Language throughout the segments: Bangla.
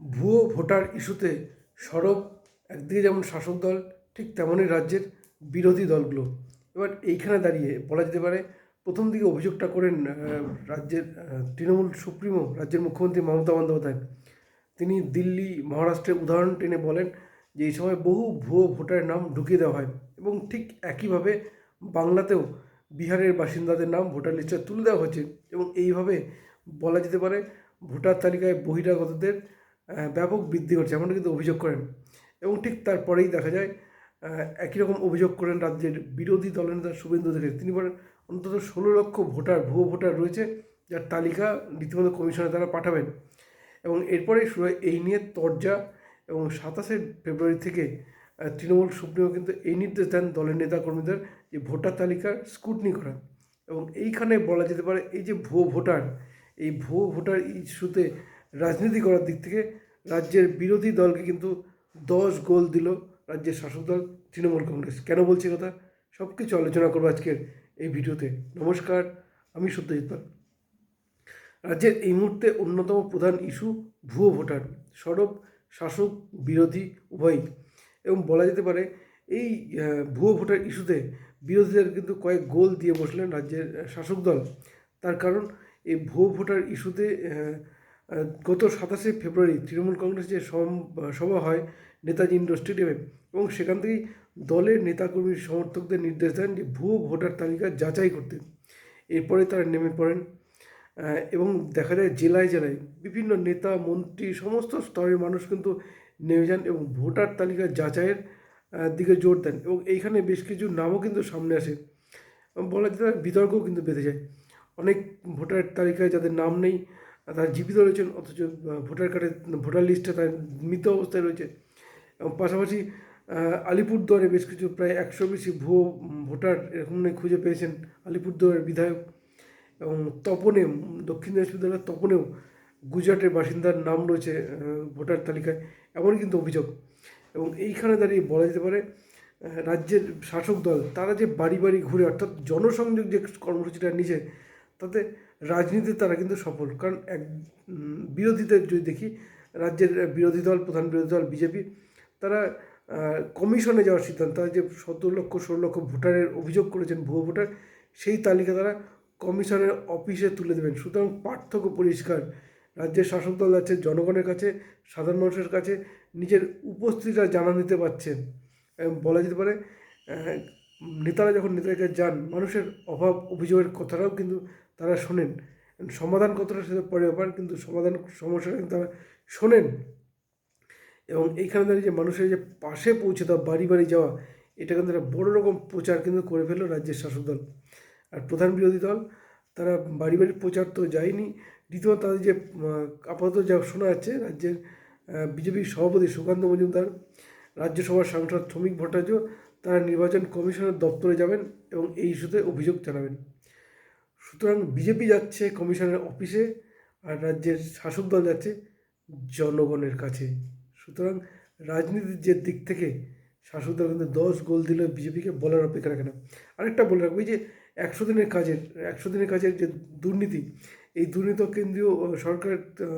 ভুয়ো ভোটার ইস্যুতে সরব একদিকে যেমন শাসক দল, ঠিক তেমনই রাজ্যের বিরোধী দলগুলো। এবার এইখানে দাঁড়িয়ে বলা যেতে পারে, প্রথম দিকে অভিযোগটা করেন রাজ্যের তৃণমূল সুপ্রিমো, রাজ্যের মুখ্যমন্ত্রী মমতা বন্দ্যোপাধ্যায়। তিনি দিল্লি মহারাষ্ট্রের উদাহরণ টেনে বলেন যে, এই সময় বহু ভুয়ো ভোটারের নাম ঢুকিয়ে দেওয়া হয় এবং ঠিক একইভাবে বাংলাতেও বিহারের বাসিন্দাদের নাম ভোটার লিস্টে তুলে দেওয়া হচ্ছে এবং এইভাবে বলা যেতে পারে, ভোটার তালিকায় বহিরাগতদের ব্যাপক বৃদ্ধি ঘটছে এমন কিন্তু অভিযোগ করেন। এবং ঠিক তারপরেই দেখা যায় একই রকম অভিযোগ করেন রাজ্যের বিরোধী দলনেতা শুভেন্দু অধিকারী। তিনি বলেন, অন্তত ষোলো লক্ষ ভোটার, ভুয়ো ভোটার রয়েছে, যার তালিকা রীতিমতো কমিশনে তারা পাঠাবেন। এবং এরপরে শুরু হয়, এই নিয়ে তরজা এবং সাতাশে ফেব্রুয়ারি থেকে তৃণমূল সুপ্রিমো কিন্তু এই নির্দেশ দেন দলের নেতা কর্মীদের যে ভোটার তালিকার স্কুটনি করা এবং এইখানে বলা যেতে পারে, এই যে ভুয়ো ভোটার, এই ভুয়ো ভোটার ইস্যুতে রাজনীতি করার দিক থেকে রাজ্যের বিরোধী দলকে কিন্তু দশ গোল দিল রাজ্যের শাসক দল, তৃণমূল কংগ্রেস। কেন বলছি কথা? সব কিছু আলোচনা করব আজকের এই ভিডিওতে। নমস্কার, আমি সত্যজিৎ পাল। রাজ্যের এই মুহূর্তে অন্যতম প্রধান ইস্যু ভুয়ো ভোটার, সরব, শাসক, বিরোধী, উভয়ই। এবং বলা যেতে পারে, এই ভুয়ো ভোটার ইস্যুতে বিরোধীদের কিন্তু কয়েক গোল দিয়ে বসলেন রাজ্যের শাসক দল। তার কারণ, এই ভুয়ো ভোটার ইস্যুতে গত সাতাশে ফেব্রুয়ারি তৃণমূল কংগ্রেস যে সভা হয় নেতাজি ইন্ডোর স্টেডিয়ামে এবং সেখান থেকেই দলের নেতাকর্মী সমর্থকদের নির্দেশ দেন যে ভুয়ো ভোটার তালিকা যাচাই করতে। এরপরে তারা নেমে পড়েন এবং দেখা যায় জেলায় জেলায় বিভিন্ন নেতা, মন্ত্রী, সমস্ত স্তরের মানুষ কিন্তু নেমে যান এবং ভোটার তালিকা যাচাইয়ের দিকে জোর দেন এবং এইখানে বেশ কিছু নামও কিন্তু সামনে আসে। বলা যেতে বিতর্কও কিন্তু বেঁধে যায়। অনেক ভোটার তালিকায় যাদের নাম নেই তারা জীবিত রয়েছেন, অথচ ভোটার কার্ডে ভোটার লিস্টে তার মৃত অবস্থায় রয়েছে। এবং পাশাপাশি আলিপুরদুয়ারে বেশ কিছু, প্রায় একশো বেশি ভুয়ো ভোটার এরকম খুঁজে পেয়েছেন আলিপুরদুয়ারের বিধায়ক। এবং তপনে, দক্ষিণ দিনাজপুর জেলার তপনেও গুজরাটের বাসিন্দার নাম রয়েছে ভোটার তালিকায়, এমন কিন্তু অভিযোগ। এবং এইখানে দাঁড়িয়ে বলা যেতে পারে রাজ্যের শাসক দল, তারা যে বাড়ি বাড়ি ঘুরে, অর্থাৎ জনসংযোগ যে কর্মসূচিটা নিয়েছে, তাতে রাজনীতিতে তারা কিন্তু সফল। কারণ এক বিরোধীদের যদি দেখি, রাজ্যের বিরোধী দল, প্রধান বিরোধী দল, বিজেপি, তারা কমিশনে যাওয়ার সিদ্ধান্ত তারা যে সতেরো লক্ষ, ষোলো লক্ষ ভোটারের অভিযোগ করেছেন ভুয়ো ভোটার, সেই তালিকা তারা কমিশনের অফিসে তুলে দেবেন। সুতরাং পার্থক্য পরিষ্কার। রাজ্যের শাসক দল যাচ্ছে জনগণের কাছে, সাধারণ মানুষের কাছে, নিজের উপস্থিতিটা জানা নিতে পারছেন এবং বলা যেতে পারে নেতারা যখন নেতাদের যান, মানুষের অভাব, অভিযোগের কথাটাও কিন্তু তারা শোনেন। সমাধান কতটা সেটা পরে ব্যাপার, কিন্তু সমাধান সমস্যাটা কিন্তু তারা শোনেন। এবং এইখানে দাঁড়িয়ে যে মানুষের যে পাশে পৌঁছে দেওয়া, বাড়ি বাড়ি যাওয়া, এটা কিন্তু একটা বড় রকম প্রচার কিন্তু করে ফেলল রাজ্যের শাসক দল। আর প্রধান বিরোধী দল, তারা বাড়ি বাড়ি প্রচার তো যায়নি। দ্বিতীয়ত তাদের যে আপাতত যা শোনা যাচ্ছে, রাজ্যের বিজেপির সভাপতি সুকান্ত মজুমদার, রাজ্যসভার সাংসদ শ্রমিক ভট্টাচার্য, তারা নির্বাচন কমিশনের দপ্তরে যাবেন এবং এই ইস্যুতে অভিযোগ জানাবেন। সুতরাং বিজেপি যাচ্ছে কমিশনের অফিসে আর রাজ্যের শাসক দল যাচ্ছে জনগণের কাছে। সুতরাং রাজনীতির যে দিক থেকে শাসক দল কিন্তু দশ গোল দিল বিজেপিকে বলার অপেক্ষা রাখে না। আরেকটা বলে রাখব, এই যে একশো দিনের কাজের, একশো দিনের কাজের যে দুর্নীতি, এই দুর্নীতি কেন্দ্রীয় সরকার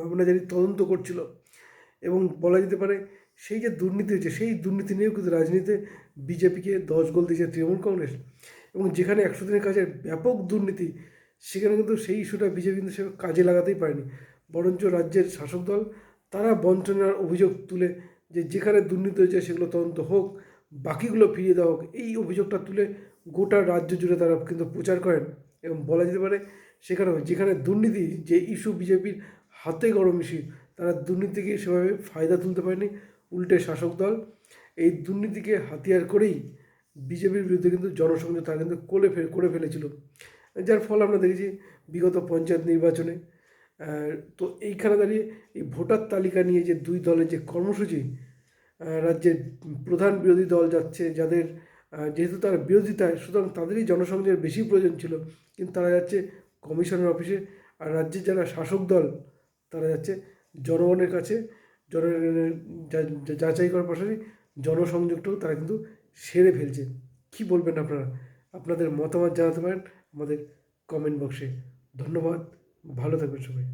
আমরা জানি তদন্ত করছিল এবং বলা যেতে পারে সেই যে দুর্নীতি হয়েছে সেই দুর্নীতি নিয়েও কিন্তু রাজনীতিতে বিজেপিকে দশ গোল দিয়েছে তৃণমূল কংগ্রেস। এবং যেখানে একশো দিনের কাজের ব্যাপক দুর্নীতি সেখানে কিন্তু সেই ইস্যুটা বিজেপি কিন্তু সে কাজে লাগাতেই পারেনি। বরঞ্চ রাজ্যের শাসক দল, তারা বঞ্চনার অভিযোগ তুলে যে যেখানে দুর্নীতি হয়েছে সেগুলো তদন্ত হোক, বাকিগুলো ফিরিয়ে দেওয়া হোক, এই অভিযোগটা তুলে গোটা রাজ্য জুড়ে তারা কিন্তু প্রচার করেন এবং বলা যেতে পারে সেখানে যেখানে দুর্নীতি, যে ইস্যু বিজেপির হাতে গরম ইস্যু তারা দুর্নীতিকে সেভাবে ফায়দা তুলতে পারেনি উল্টে শাসক দল। এই দুর্নীতিকে হাতিয়ার করেই বিজেপির বিরুদ্ধে কিন্তু জনসংযোগ তারা কিন্তু করে ফেলে, করে ফেলেছিল। যার ফল আমরা দেখেছি বিগত পঞ্চায়েত নির্বাচনে। তো এইখানে দাঁড়িয়ে এই ভোটার তালিকা নিয়ে যে দুই দলের যে কর্মসূচি রাজ্যের প্রধান বিরোধী দল যাচ্ছে, যাদের যেহেতু তারা বিরোধিতায় সুতরাং তাদেরই জনসংযোগের বেশি প্রয়োজন ছিল, কিন্তু তারা যাচ্ছে কমিশনের অফিসে, আর রাজ্যের যারা শাসক দল, তারা যাচ্ছে জনগণের কাছে, জনগণের যাচাই করার পাশাপাশি জনসংযোগটাও তারা কিন্তু সেরে ফেলছে। কি বলবেন আপনারা? আপনাদের মতামত জানাতে পারেন। আমাদের কমেন্ট বক্সে ধন্যবাদ ভালো থাকবেন সবাই।